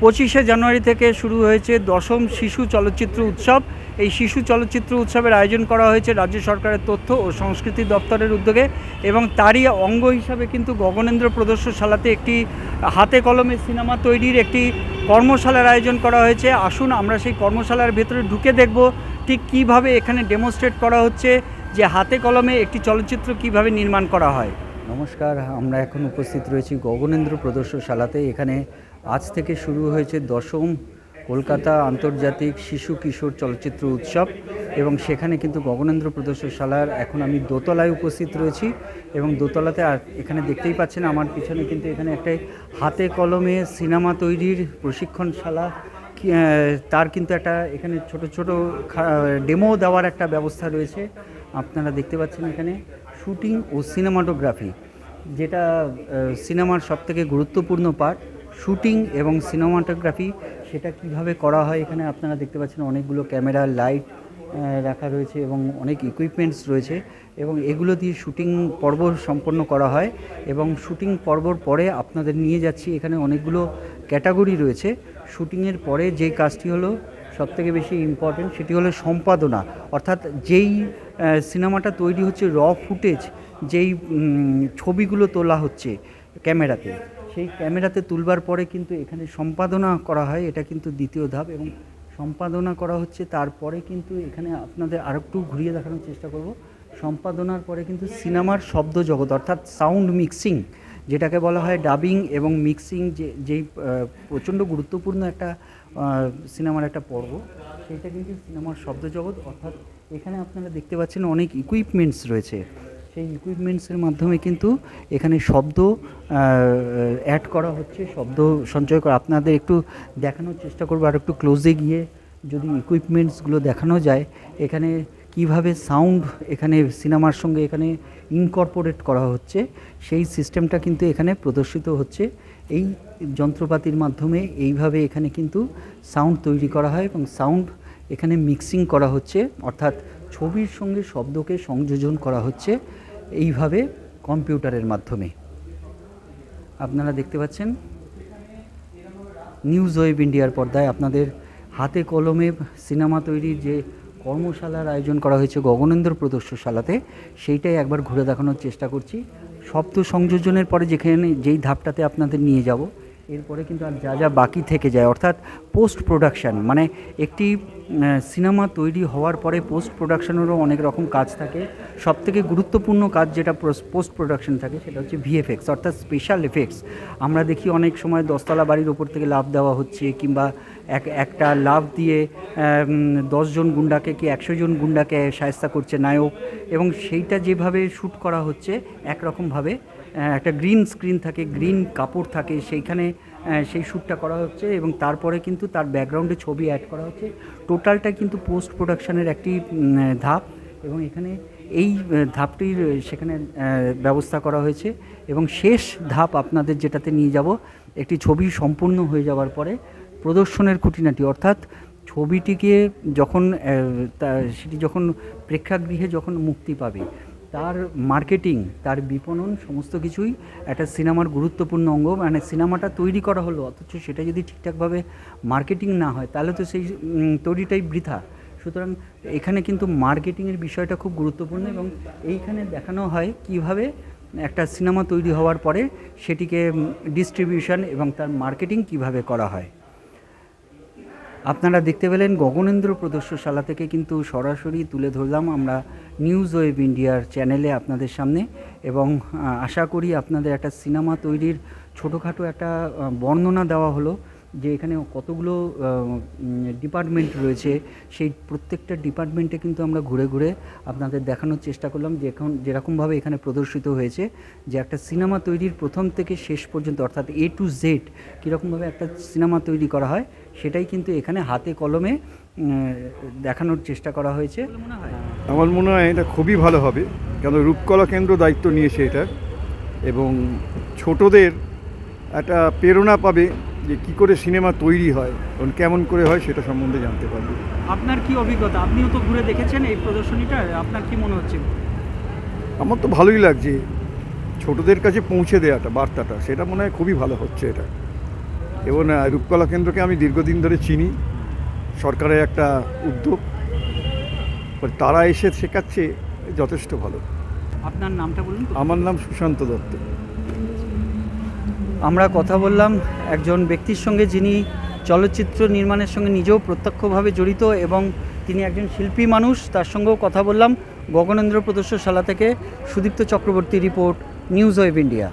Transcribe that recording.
পঁচিশে জানুয়ারি থেকে শুরু হয়েছে দশম শিশু চলচ্চিত্র উৎসব। এই শিশু চলচ্চিত্র উৎসবের আয়োজন করা হয়েছে রাজ্য সরকারের তথ্য ও সংস্কৃতি দপ্তরের উদ্যোগে এবং তারই অঙ্গ হিসাবে কিন্তু গগনেন্দ্র প্রদর্শনশালাতে একটি হাতে কলমে সিনেমা তৈরির একটি কর্মশালার আয়োজন করা হয়েছে। আসুন আমরা সেই কর্মশালার ভেতরে ঢুকে দেখব ঠিক কীভাবে এখানে ডেমনস্ট্রেট করা হচ্ছে যে হাতে কলমে একটি চলচ্চিত্র কীভাবে নির্মাণ করা হয়। নমস্কার, আমরা এখন উপস্থিত রয়েছি গগনেন্দ্র প্রদর্শনশালাতে এখানে আজ থেকে শুরু হয়েছে দশম কলকাতা আন্তর্জাতিক শিশু কিশোর চলচ্চিত্র উৎসব এবং সেখানে কিন্তু গগনেন্দ্র প্রদর্শনশালার এখন আমি দোতলায় উপস্থিত রয়েছি এবং দোতলাতে আর এখানে দেখতেই পাচ্ছেন আমার পিছনে কিন্তু এখানে একটা হাতে কলমে সিনেমা তৈরির প্রশিক্ষণশালা তার কিন্তু একটা এখানে ছোট ছোট ডেমো দেওয়ার একটা ব্যবস্থা রয়েছে। আপনারা দেখতে পাচ্ছেন এখানে শুটিং ও সিনেমাটোগ্রাফি, যেটা সিনেমার সবথেকে গুরুত্বপূর্ণ পার্ট শুটিং এবং সিনেমাটোগ্রাফি, সেটা কীভাবে করা হয়? এখানে আপনারা দেখতে পাচ্ছেন অনেকগুলো ক্যামেরা, লাইট রাখা রয়েছে এবং অনেক ইকুইপমেন্টস রয়েছে এবং এগুলো দিয়ে শুটিং পর্ব সম্পন্ন করা হয় এবং শুটিং পর্বর পরে আপনাদের নিয়ে যাচ্ছি এখানে অনেকগুলো ক্যাটাগরি রয়েছে। শুটিংয়ের পরে যেই কাজটি হলো সবথেকে বেশি ইম্পর্টেন্ট সেটি হলো সম্পাদনা। অর্থাৎ যেই সিনেমাটা তৈরি হচ্ছে র ফুটেজ যেই ছবিগুলো তোলা হচ্ছে ক্যামেরাতে সেই ক্যামেরাতে তুলবার পরে কিন্তু এখানে সম্পাদনা করা হয়, এটা কিন্তু দ্বিতীয় ধাপ এবং সম্পাদনা করা হচ্ছে তারপরে কিন্তু এখানে আপনাদের আরেকটু ঘুরিয়ে দেখানোর চেষ্টা করব। সম্পাদনার পরে কিন্তু সিনেমার শব্দ জগৎ অর্থাৎ সাউন্ড মিক্সিং, যেটাকে বলা হয় ডাবিং এবং মিক্সিং যে, যেই প্রচণ্ড গুরুত্বপূর্ণ একটা সিনেমার একটা পর্ব, সেইটা কিন্তু সিনেমার শব্দ জগৎ অর্থাৎ এখানে আপনারা দেখতে পাচ্ছেন অনেক ইকুইপমেন্টস রয়েছে। সেই ইকুইপমেন্টসের মাধ্যমে কিন্তু এখানে শব্দ অ্যাড করা হচ্ছে, শব্দ সঞ্চয় করা। আপনাদের একটু দেখানোর চেষ্টা করব, আর একটু ক্লোজে গিয়ে যদি ইকুইপমেন্টসগুলো দেখানো যায়, এখানে কীভাবে সাউন্ড এখানে সিনেমার সঙ্গে এখানে ইনকর্পোরেট করা হচ্ছে, সেই সিস্টেমটা কিন্তু এখানে প্রদর্শিত হচ্ছে। এই যন্ত্রপাতির মাধ্যমে এইভাবে এখানে কিন্তু সাউন্ড তৈরি করা হয় এবং সাউন্ড এখানে মিক্সিং করা হচ্ছে, অর্থাৎ ছবির সঙ্গে শব্দকে সংযোজন করা হচ্ছে। এইভাবে কম্পিউটারের মাধ্যমে। আপনারা দেখতে পাচ্ছেন, নিউজ ওয়েব ইন্ডিয়ার পর্দায় আপনাদের হাতে কলমে সিনেমা তৈরির যে কর্মশালার আয়োজন করা হয়েছে গগনেন্দ্র প্রদর্শনশালাতে সেইটাই একবার ঘুরে দেখানোর চেষ্টা করছি। শব্দ সংযোজনের পরে যেখানে, যেই ধাপটাতে আপনাদের নিয়ে যাব, এরপরে কিন্তু আর যা যা বাকি থেকে যায়, অর্থাৎ পোস্ট প্রোডাকশান মানে একটি সিনেমা তৈরি হওয়ার পরে পোস্ট প্রোডাকশানেরও অনেক রকম কাজ থাকে। সব থেকে গুরুত্বপূর্ণ কাজ যেটা পোস্ট প্রোডাকশান থাকে সেটা হচ্ছে ভিএফএক্স অর্থাৎ স্পেশাল এফেক্টস আমরা দেখি অনেক সময় দশতলা বাড়ির ওপর থেকে লাভ দেওয়া হচ্ছে, কিংবা এক, একটা লাভ দিয়ে দশজন গুন্ডাকে কি একশো জন গুন্ডাকে সায়স্তা করছে নায়ক, এবং সেইটা যেভাবে শ্যুট করা হচ্ছে, একরকমভাবে একটা গ্রিন স্ক্রিন থাকে গ্রিন কাপড় থাকে, সেইখানে সেই শ্যুটটা করা হচ্ছে এবং তারপরে কিন্তু তার ব্যাকগ্রাউন্ডে ছবি অ্যাড করা হচ্ছে। টোটালটা কিন্তু পোস্ট প্রোডাকশানের একটি ধাপ এবং এখানে এই ধাপটির সেখানে ব্যবস্থা করা হয়েছে এবং শেষ ধাপ আপনাদের যেটাতে নিয়ে যাব, একটি ছবি সম্পূর্ণ হয়ে যাওয়ার পরে প্রদর্শনের খুঁটিনাটি। অর্থাৎ ছবিটিকে যখন সেটি যখন প্রেক্ষাগৃহে যখন মুক্তি পাবে তার মার্কেটিং, তার বিপণন, সমস্ত কিছুই একটা সিনেমার গুরুত্বপূর্ণ অঙ্গ। মানে সিনেমাটা তৈরি করা হলো, অথচ সেটা যদি ঠিকঠাকভাবে মার্কেটিং না হয়, তাহলে তো সেই তৈরিটাই বৃথা। সুতরাং এখানে কিন্তু মার্কেটিংয়ের বিষয়টা খুব গুরুত্বপূর্ণ এবং এইখানে দেখানো হয় কীভাবে একটা সিনেমা তৈরি হওয়ার পরে সেটিকে ডিস্ট্রিবিউশন এবং তার মার্কেটিং কীভাবে করা হয়। আপনারা দেখতে পেলেন গগনেন্দ্র প্রদর্শনশালা থেকে কিন্তু সরাসরি তুলে ধরলাম আমরা নিউজ ওয়েব ইন্ডিয়ার চ্যানেলে আপনাদের সামনে এবং আশা করি আপনাদের একটা সিনেমা তৈরির ছোটোখাটো একটা বর্ণনা দেওয়া হলো। যে এখানে কতগুলো ডিপার্টমেন্ট রয়েছে সেই প্রত্যেকটা ডিপার্টমেন্টে কিন্তু আমরা ঘুরে ঘুরে আপনাদের দেখানোর চেষ্টা করলাম যে এখন যেরকমভাবে এখানে প্রদর্শিত হয়েছে যে একটা সিনেমা তৈরির প্রথম থেকে শেষ পর্যন্ত অর্থাৎ এ টু জেড কীরকমভাবে একটা সিনেমা তৈরি করা হয় সেটাই কিন্তু এখানে হাতে কলমে দেখানোর চেষ্টা করা হয়েছে। আমার মনে হয় এটা খুবই ভালো হবে কেন রূপকলা কেন্দ্র দায়িত্ব নিয়েছে এটা এবং ছোটদের একটা প্রেরণা পাবে যে কি করে সিনেমা তৈরি হয় এবং কেমন করে হয় সেটা সম্বন্ধে জানতে পারবে। আপনার কি অভিজ্ঞতা? আপনিও তো ঘুরে দেখেছেন এই প্রদর্শনীটা আপনার কি মনে হচ্ছে? আমার তো ভালোই লাগছে। ছোটদের কাছে পৌঁছে দেওয়াটা বার্তাটা সেটা মনে হয় খুবই ভালো হচ্ছে এটা। এবং রূপকলা কেন্দ্রকে আমি দীর্ঘদিন ধরে চিনি। সরকারের একটা উদ্যোগ। তারা এসে শেখাচ্ছে যথেষ্ট ভালো। আপনার নামটা বলুন আমার নাম সুশান্ত দত্ত। আমরা কথা বললাম একজন ব্যক্তির সঙ্গে যিনি চলচ্চিত্র নির্মাণের সঙ্গে নিজেও প্রত্যক্ষভাবে জড়িত এবং তিনি একজন শিল্পী মানুষ, তার সঙ্গেও কথা বললাম গগনেন্দ্র প্রদর্শনশালা থেকে Sudipta Chakraborty report, news web India.